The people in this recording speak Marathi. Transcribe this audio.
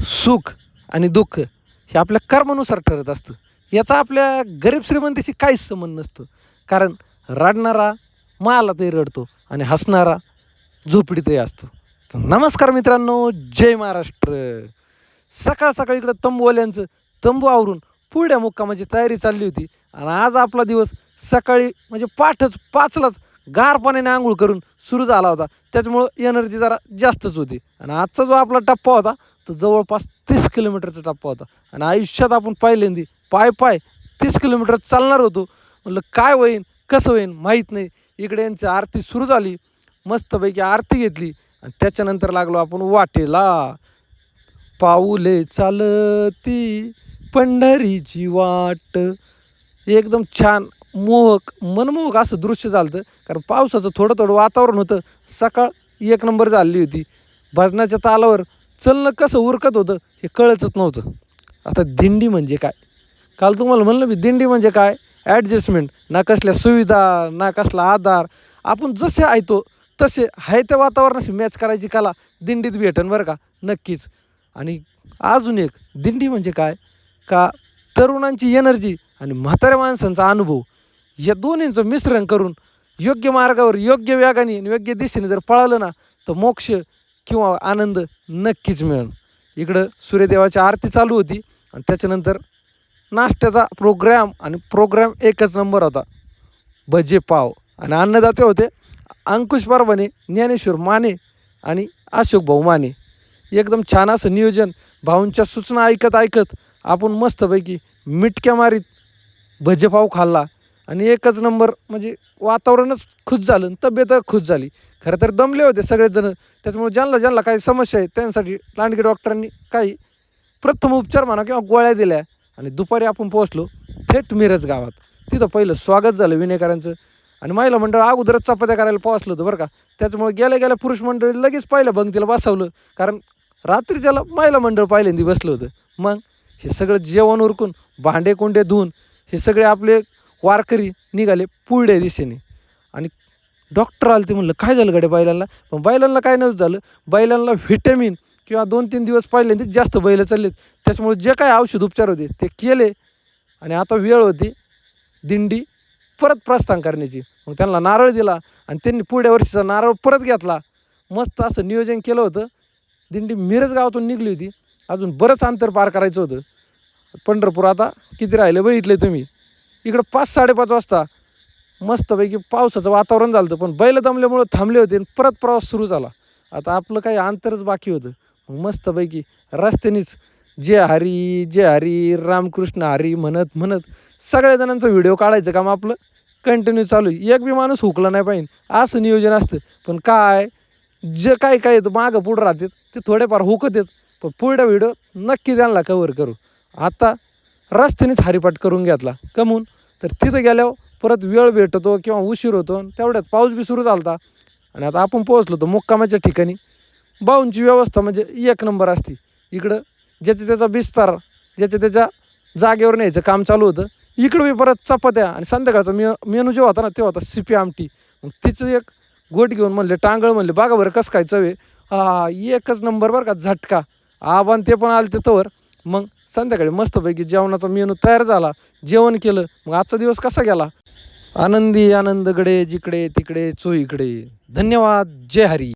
सुख आणि दुःख हे आपल्या कर्मानुसार ठरत असतं. याचा आपल्या गरीब श्रीमंतीशी काहीच संबंध नसतं. कारण रडणारा मालातही रडतो आणि हसणारा झोपडीतही असतो. तर नमस्कार मित्रांनो जय महाराष्ट्र. सकाळ सकाळ इकडं तंबूवाल्यांचं तंबू आवरून पुढ्या मुक्कामाची तयारी चालली होती. आणि आज आपला दिवस सकाळी म्हणजे पाठच पाचलाच गार पाण्याने आंघोळ करून सुरू झाला होता. त्याच्यामुळं एनर्जी जरा जास्तच होती. आणि आजचा जो आपला टप्पा होता तो जवळपास तीस किलोमीटरचा टप्पा होता. आणि आयुष्यात आपण पहिल्यांदी पाय पाय तीस किलोमीटर चालणार होतो. म्हणलं काय होईन कसं होईन माहीत नाही. इकडे यांची आरती सुरू झाली मस्तपैकी आरती घेतली. आणि त्याच्यानंतर लागलो आपण वाटेला. पाऊले चालती पंढरीची वाट. एकदम छान मोहक मनमोहक असं दृश्य झालं होतं कारण पावसाचं थोडं थोडं वातावरण होतं. सकाळ एक नंबर झालेली होती. भजनाच्या तालावर चलणं कसं उरकत होतं हे कळतच नव्हतं. आता दिंडी म्हणजे काय? काल तुम्हाला म्हणलं मी दिंडी म्हणजे काय? ॲडजस्टमेंट ना कसल्या सुविधा ना कसला आधार. आपण जसे ऐतो तसे आहे त्या वातावरणाशी मॅच करायची कला दिंडीत भेटन बरं का? नक्कीच. आणि अजून एक दिंडी म्हणजे काय? का तरुणांची एनर्जी आणि म्हाताऱ्या माणसांचा अनुभव. या दोन्हींचं मिश्रण करून योग्य मार्गावर योग्य वेगाने आणि योग्य दिशेने जर पळालं ना तर मोक्ष किंवा आनंद नक्कीच मिळेल. इकडं सूर्यदेवाची आरती चालू होती आणि त्याच्यानंतर नाश्त्याचा प्रोग्रॅम आणि प्रोग्रॅम एकच नंबर होता. भजे पाव. आणि अन्नदाते होते अंकुश परभणे ज्ञानेश्वर माने आणि अशोक भाऊ माने. एकदम छान असं नियोजन. भाऊंच्या सूचना ऐकत ऐकत आपण मस्तपैकी मिटक्या मारीत भजेपाव खाल्ला. आणि एकच नंबर म्हणजे वातावरणच खुश झालं आणि तब्येत खुश झाली. खरं तर दमले होते सगळेजण. त्याच्यामुळे ज्यांना ज्यांना काही समस्या आहे त्यांसाठी लांडगे डॉक्टरांनी काही प्रथम उपचार म्हणा किंवा गोळ्या दिल्या आणि दुपारी आपण पोहोचलो थेट मिरज गावात. तिथं पहिलं स्वागत झालं विनेकरांचं आणि महिला मंडळ अगोदरच चपात्या करायला पोहोचलं होतं बरं का. त्याच्यामुळे गेल्या गेल्या पुरुष मंडळी लगेच पहिल्या बंगतीला बसवलं. कारण रात्री त्याला महिला मंडळ पहिल्यांदी बसलं होतं. मग हे सगळं जेवण उरकून भांडे कोंडे धुवून हे सगळे आपले वारकरी निघाले पुढे दिशेने. आणि डॉक्टर आले ते म्हणलं काय झालं गड्या बैलांना? पण बैलांना काय नव्हतं झालं. बैलांना व्हिटॅमिन किंवा दोन तीन दिवस पहिल्यांदाच जास्त बैल चाललेत. त्याच्यामुळे जे काय औषध उपचार होते ते केले. आणि आता वेळ होती दिंडी परत प्रस्थान करण्याची. मग त्यांना नारळ दिला आणि त्यांनी पुढ्या वर्षीचा नारळ परत घेतला. मस्त असं नियोजन केलं होतं. दिंडी मिरज गावातून निघली होती. अजून बरंच अंतर पार करायचं होतं. पंढरपूर आता किती राहिलं बघितलं तुम्ही. इकडं पाच साडेपाच वाजता मस्तपैकी पावसाचं वातावरण झालं होतं पण बैल दमल्यामुळं थांबले होते आणि परत प्रवास सुरू झाला. आता आपलं काही अंतरच बाकी होतं. मग मस्तपैकी रस्त्यानेच जय हरी जय हरी रामकृष्ण हरी म्हणत म्हणत सगळ्या जणांचा व्हिडिओ काढायचं काम आपलं. कंटिन्यू चालू आहे. एक बी माणूस हुकला नाही पाहिजे. असं नियोजन असतं. पण काय? जे काय काय येतं मागं पुढं राहतात ते थोडेफार हुकत येत पण पुढं व्हिडिओ नक्की त्यांना कवर करू. आता रस्त्यानेच हरिपाठ करून घेतला. कमून. तर तिथं गेल्यावर परत वेळ भेटतो किंवा उशीर होतो तेवढ्यात पाऊस बी सुरू झाला आणि आता आपण पोहोचलो होतो मुक्कामाच्या ठिकाणी. बाऊंची व्यवस्था म्हणजे एक नंबर असते. इकडं ज्याच्या त्याचा बिस्तार ज्याच्या त्याच्या जागेवर न्यायचं काम चालू होतं. इकडं मी परत चपात्या आणि संध्याकाळचा मे मेनू जेव्हा होता ना तेव्हा होता सिपी आमटी. मग तिचं एक गोट घेऊन म्हणले टांगळ म्हणले बागा बरं कसं काय चवे हा एकच नंबर बरं का झटका. आबान ते पण आले ते मग संध्याकाळी मस्तपैकी जेवणाचा मेनू तयार झाला. जेवण केलं. मग आजचा दिवस कसा गेला? आनंदी आनंदकडे जिकडे तिकडे चोईकडे धन्यवाद. जय हरी.